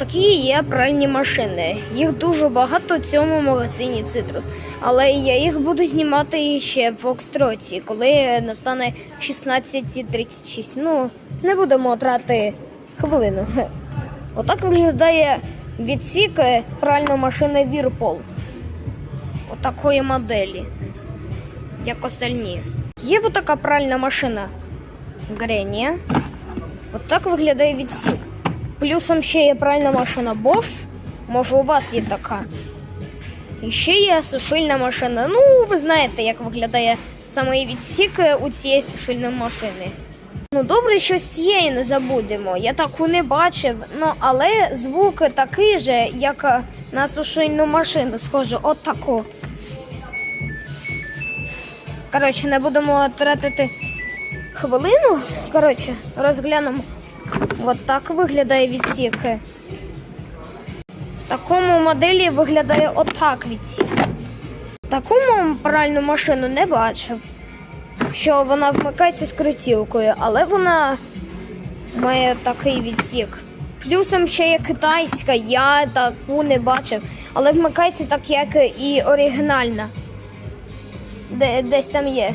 Отакі є пральні машини. Їх дуже багато в цьому магазині Citrus. Але я їх буду знімати ще в Фокстроці, коли настане 16.36. Ну, не будемо трати хвилину. Отак виглядає відсік пральної машини Whirlpool. Отакої моделі, як остальні. Є отака пральна машина Гренія. Отак виглядає відсік. Плюсом ще є пральна машина Bosch. Може, у вас є така. І ще є сушильна машина. Ну, ви знаєте, як виглядає саме відсік у цієї сушильної машини. Ну, добре, що з цієї не забудемо. Я таку не бачив. Ну, але звук такий же, як е, на сушильну машину. Схоже, от таку. Коротше, не будемо тратити хвилину. Коротше, розглянемо. От так виглядає відсік. В такому моделі виглядає отак відсік. Такому пральну машину не бачив, що вона вмикається з крутілкою, але вона має такий відсік. Плюсом ще є китайська, я таку не бачив, але вмикається так, як і оригінальна. Де, десь там є.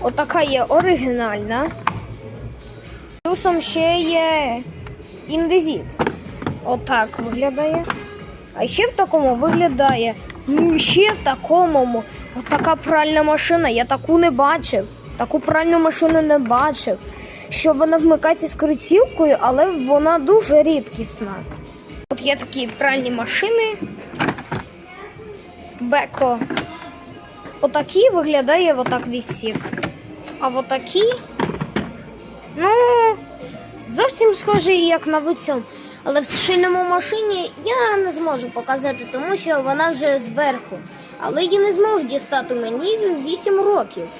Отака є оригінальна. Плюсом ще є індезіт. Отак виглядає. А ще в такому виглядає. Ну ще в такому. Отака пральна машина. Я таку не бачив. Таку пральну машину не бачив. Що вона вмикається з крутілкою, але вона дуже рідкісна. От є такі пральні машини. Беко. Отакі виглядає отак відсік. А отакі. Ну, зовсім схожий, як на вицьому. Але в сушильному машині я не зможу показати, тому що вона вже зверху. Але її не зможу дістати мені в 8 років.